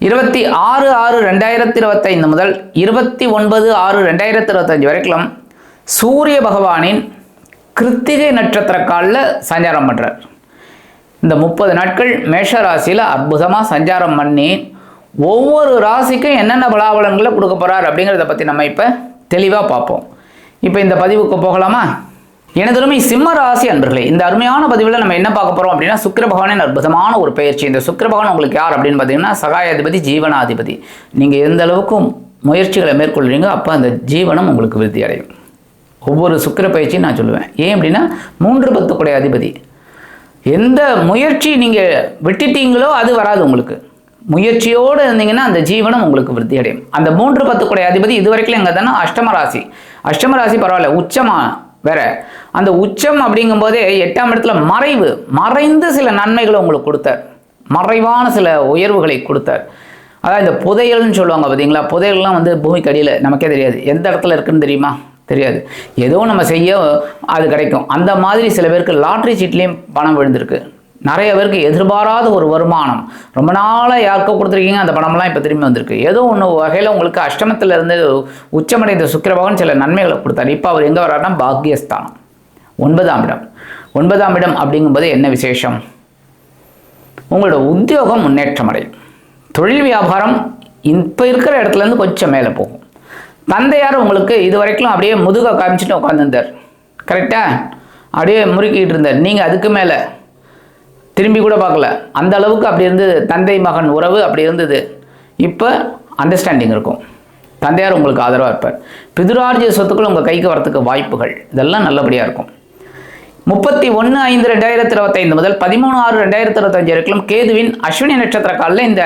இருபத்தி ஆறு ஆறு ரெண்டாயிரத்தி இருபத்தைந்து முதல் இருபத்தி ஒன்பது ஆறு ரெண்டாயிரத்தி இருபத்தஞ்சு வரைக்கும் சூரிய பகவானின் கிருத்திகை நட்சத்திர காலில் சஞ்சாரம் பண்ணுறார் இந்த முப்பது நாட்கள் மேஷ ராசியில் அற்புதமாக சஞ்சாரம் பண்ணி ஒவ்வொரு ராசிக்கும் என்னென்ன பலாபலங்களை கொடுக்க போகிறார் அப்படிங்கிறத பற்றி நம்ம இப்போ தெளிவாக பார்ப்போம். இப்போ இந்த பதிவுக்கு போகலாமா? எனதருமை சிம்ம ராசி அன்பர்களே இந்த அருமையான பதிவில் நம்ம என்ன பார்க்க போகிறோம் அப்படின்னா சுக்கிர பகவானின் அற்புதமான ஒரு பயிற்சி. இந்த சுக்கிர பகவான் உங்களுக்கு யார் அப்படின்னு பார்த்தீங்கன்னா சகாயாதிபதி ஜீவனாதிபதி. நீங்கள் எந்த அளவுக்கு முயற்சிகளை மேற்கொள்கிறீங்க அப்போ அந்த ஜீவனம் உங்களுக்கு விருத்தி அடையும். ஒவ்வொரு சுக்கிர பயிற்சியும் நான் சொல்லுவேன். ஏன் அப்படின்னா மூன்று பத்துக்குடைய அதிபதி. எந்த முயற்சி நீங்கள் விட்டுட்டீங்களோ அது வராது உங்களுக்கு. முயற்சியோடு இருந்தீங்கன்னா அந்த ஜீவனம் உங்களுக்கு விருத்தி அடையும். அந்த மூன்று பத்துக்குடைய அதிபதி இது வரைக்கும் எங்கே தானே? அஷ்டம ராசி. அஷ்டம ராசி பரவாயில்ல உச்சமா வேற. அந்த உச்சம் அப்படிங்கும்போதே எட்டாம் இடத்துல மறைவு மறைந்து சில நன்மைகளை உங்களுக்கு கொடுத்தார். மறைவான சில உயர்வுகளை கொடுத்தார். அதாவது இந்த புதையல்னு சொல்லுவாங்க பார்த்தீங்களா? புதையல்லாம் வந்து பூமிக்கு அடியில் நமக்கே தெரியாது. எந்த இடத்துல இருக்குன்னு தெரியுமா? தெரியாது. ஏதோ நம்ம செய்ய அது கிடைக்கும். அந்த மாதிரி சில பேருக்கு லாட்ரி சீட்லேயும் பணம் விழுந்திருக்கு. நிறைய பேருக்கு எதிர்பாராத ஒரு வருமானம். ரொம்ப நாளாக யாருக்கோ கொடுத்துருக்கீங்க அந்த பணம்லாம் இப்போ திரும்பி வந்திருக்கு. ஏதோ ஒன்று வகையில் உங்களுக்கு அஷ்டமத்தில் இருந்து உச்சமடைந்த சுக்கிரபகன் சில நன்மைகளை கொடுத்தாரு. இப்போ அவர் எங்கே வர்றாருன்னா பாக்கியஸ்தானம் ஒன்பதாம் இடம். ஒன்பதாம் இடம் அப்படிங்கும்போது என்ன விசேஷம்? உங்களோட உத்தியோகம் முன்னேற்றம் அடையும் தொழில் வியாபாரம் இப்போ இருக்கிற இடத்துலேருந்து கொஞ்சம் மேலே போகும். தந்தையார் உங்களுக்கு இது வரைக்கும் அப்படியே முதுக காமிச்சிட்டு உட்காந்துருந்தார் கரெக்டாக அப்படியே முறுக்கிட்டு இருந்தார். நீங்கள் அதுக்கு மேலே. திரும்பி கூட பார்க்கல. அந்த அளவுக்கு அப்படி இருந்தது தந்தை மகன் உறவு அப்படி இருந்தது. இப்போ அண்டர்ஸ்டாண்டிங் இருக்கும். தந்தையார் உங்களுக்கு ஆதரவாக இருப்பார். பிதுரார்ஜிய சொத்துக்கள் உங்கள் கைக்கு வரத்துக்கு வாய்ப்புகள். இதெல்லாம் நல்லபடியாக இருக்கும். முப்பத்தி ஒன்று ஐந்து ரெண்டாயிரத்தி இருபத்தைந்து முதல் பதிமூணு ஆறு ரெண்டாயிரத்தி இருபத்தஞ்சு வரைக்கும் கேதுவின் அஸ்வினி நட்சத்திர காலில் இந்த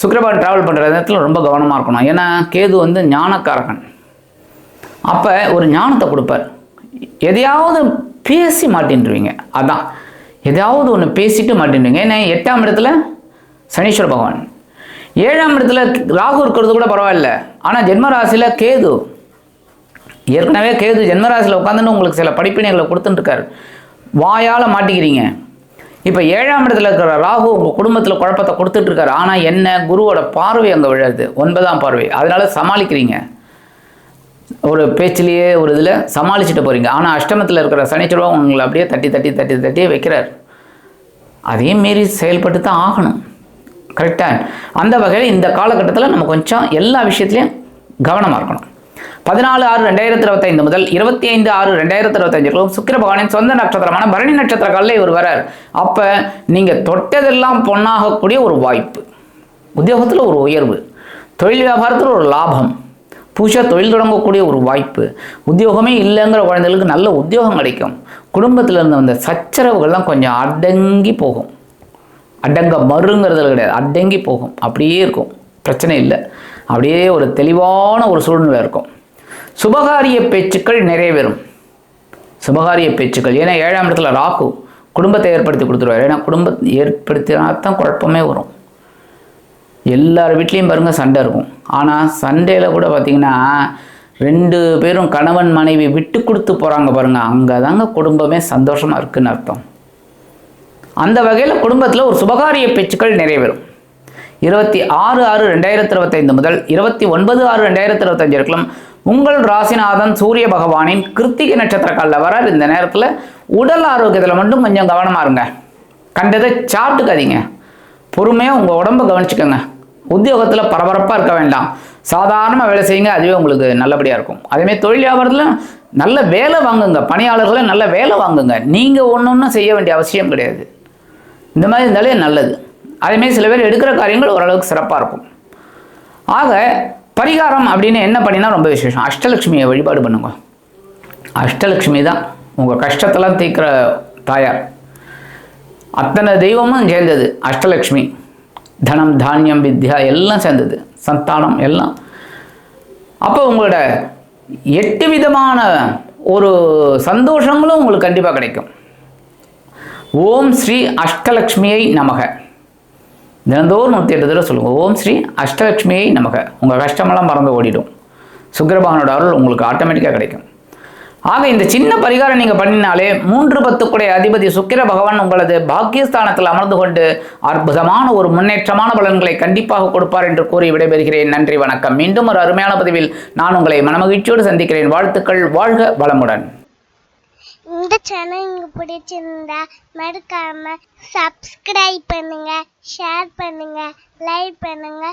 சுக்கிரபான் ட்ராவல் பண்ணுற நேரத்தில் ரொம்ப கவனமாக இருக்கணும். ஏன்னா கேது வந்து ஞானக்காரகன். அப்போ ஒரு ஞானத்தை கொடுப்பார். எதையாவது பேசி மாட்டின்றுவீங்க அதான். எதாவது ஒன்று பேசிட்டு மாட்டேன்னுங்க ஏன்னா எட்டாம் இடத்துல சனீஸ்வர பகவான். ஏழாம் இடத்துல ராகு இருக்கிறது கூட பரவாயில்ல. ஆனால் ஜென்மராசியில் கேது. ஏற்கனவே கேது ஜென்மராசியில் உட்காந்துன்னு உங்களுக்கு சில படிப்பினைகளை கொடுத்துட்டுருக்காரு வாயால் மாட்டிக்கிறீங்க. இப்போ ஏழாம் இடத்துல இருக்கிற ராகு உங்கள் குடும்பத்தில் குழப்பத்தை கொடுத்துட்ருக்காரு ஆனால் என்ன? குருவோட பார்வை அங்கே விழாது. ஒன்பதாம் பார்வை. அதனால் சமாளிக்கிறீங்க. ஒரு பேச்சிலேயே ஒரு இதில் சமாளிச்சுட்டு போகிறீங்க ஆனால் அஷ்டமத்தில் இருக்கிற சனிச்சரவா உங்களை அப்படியே தட்டி தட்டி தட்டி தட்டி வைக்கிறார். அதையும் மீறி செயல்பட்டு தான் ஆகணும். கரெக்டாக அந்த வகையில் இந்த காலகட்டத்தில் நம்ம கொஞ்சம் எல்லா விஷயத்துலையும் கவனமாக இருக்கணும். பதினாலு ஆறு ரெண்டாயிரத்தி இருபத்தைந்து முதல் இருபத்தி ஐந்து ஆறு ரெண்டாயிரத்தி இருபத்தஞ்சுக்கும் சுக்கிர பகவானின் சொந்த நட்சத்திரமான பரணி நட்சத்திர காலில் இவர் வரார். அப்போ நீங்கள் தொட்டதெல்லாம் பொண்ணாகக்கூடிய ஒரு வாய்ப்பு. உத்தியோகத்தில் ஒரு உயர்வு. தொழில் வியாபாரத்தில் ஒரு லாபம். புதுசாக தொழில் தொடங்கக்கூடிய ஒரு வாய்ப்பு உத்தியோகமே இல்லைங்கிற குழந்தைகளுக்கு நல்ல உத்தியோகம் கிடைக்கும். குடும்பத்தில் இருந்த அந்த சச்சரவுகள்லாம் கொஞ்சம் அடங்கி போகும். அடங்க மறுங்கிறதுல கிடையாது அடங்கி போகும். அப்படியே இருக்கும். பிரச்சனை இல்லை. அப்படியே ஒரு தெளிவான ஒரு சூழ்நிலை இருக்கும். சுபகாரிய பேச்சுக்கள் நிறைவேறும். சுபகாரிய பேச்சுக்கள். ஏன்னா ஏழாம் இடத்துல ராகு குடும்பத்தை ஏற்படுத்தி கொடுத்துருவார். ஏன்னா குடும்பத்தை ஏற்படுத்தினா தான் குழப்பமே வரும். எல்லார் வீட்லேயும் பாருங்கள் சண்டை இருக்கும். ஆனால் சண்டையில் கூட பார்த்திங்கன்னா ரெண்டு பேரும் கணவன் மனைவி விட்டு கொடுத்து போகிறாங்க பாருங்கள் அங்கே தாங்க குடும்பமே சந்தோஷமாக இருக்குன்னு அர்த்தம். அந்த வகையில் குடும்பத்தில் ஒரு சுபகாரிய பேச்சுக்கள் நிறைவேறும். இருபத்தி ஆறு ஆறு ரெண்டாயிரத்தி இருபத்தைந்து முதல் இருபத்தி ஒன்பது ஆறு ரெண்டாயிரத்தி இருபத்தஞ்சு இருக்கலாம் உங்கள் ராசிநாதன் சூரிய பகவானின் கிருத்திகை நட்சத்திர காலில் வரார். இந்த நேரத்தில் உடல் ஆரோக்கியத்தில் மட்டும் கொஞ்சம் கவனமாக இருங்க. கண்டதை சாப்பிட்டுக்காதீங்க. பொறுமையாக உங்கள் உடம்பை கவனிச்சுக்கோங்க. உத்தியோகத்தில் பரபரப்பாக இருக்க வேண்டாம். சாதாரணமாக வேலை செய்யுங்க அதுவே உங்களுக்கு நல்லபடியாக இருக்கும். அதேமாதிரி தொழில் வியாபாரத்தில் நல்ல வேலை வாங்குங்க. பணியாளர்களை நல்ல வேலை வாங்குங்க. நீங்கள் ஒன்று ஒன்றும் செய்ய வேண்டிய அவசியம் கிடையாது. இந்த மாதிரி இருந்தாலே நல்லது. அதேமாரி சில பேர் எடுக்கிற காரியங்கள் ஓரளவுக்கு சிறப்பாக இருக்கும். ஆக பரிகாரம் அப்படின்னு என்ன பண்ணினா ரொம்ப விசேஷம். அஷ்டலட்சுமியை வழிபாடு பண்ணுங்க. அஷ்டலட்சுமி தான் உங்கள் கஷ்டத்தெல்லாம் தீர்க்கிற தாயார். அத்தனை தெய்வமும் சேர்ந்தது அஷ்டலட்சுமி தனம் தானியம் வித்யா எல்லாம் சேர்ந்தது. சந்தானம் எல்லாம். அப்போ உங்களோட எட்டு விதமான ஒரு சந்தோஷங்களும் உங்களுக்கு கண்டிப்பாக கிடைக்கும். ஓம் ஸ்ரீ அஷ்டலக்ஷ்மியை நமக. தினந்தோறும் நூற்றி எட்டு தடவை சொல்லுங்கள் ஓம் ஸ்ரீ அஷ்டலக்ஷ்மியை நமக. உங்கள் கஷ்டமெல்லாம் மறந்து ஓடிடும். சுக்கரபகனோட அருள் உங்களுக்கு ஆட்டோமேட்டிக்காக கிடைக்கும். ஆக இந்த சின்ன பரிகாரம் நீங்கள் பண்ணினாலே மூன்று பத்துக்குடைய அதிபதி சுக்கிர பகவான் உங்களது பாக்கியஸ்தானத்தில் அமர்ந்து கொண்டு அற்புதமான ஒரு முன்னேற்றமான பலன்களை கண்டிப்பாக கொடுப்பார் என்று கூறி விடைபெறுகிறேன். நன்றி வணக்கம். மீண்டும் ஒரு அருமையான பதிவில் நான் உங்களை மனமகிழ்ச்சியோடு சந்திக்கிறேன். வாழ்த்துக்கள் வாழ்க வளமுடன். இந்த சேனல் உங்களுக்கு பிடிச்சிருந்தா மறக்காம சப்ஸ்கிரைப் பண்ணுங்க ஷேர் பண்ணுங்க லைக் பண்ணுங்க.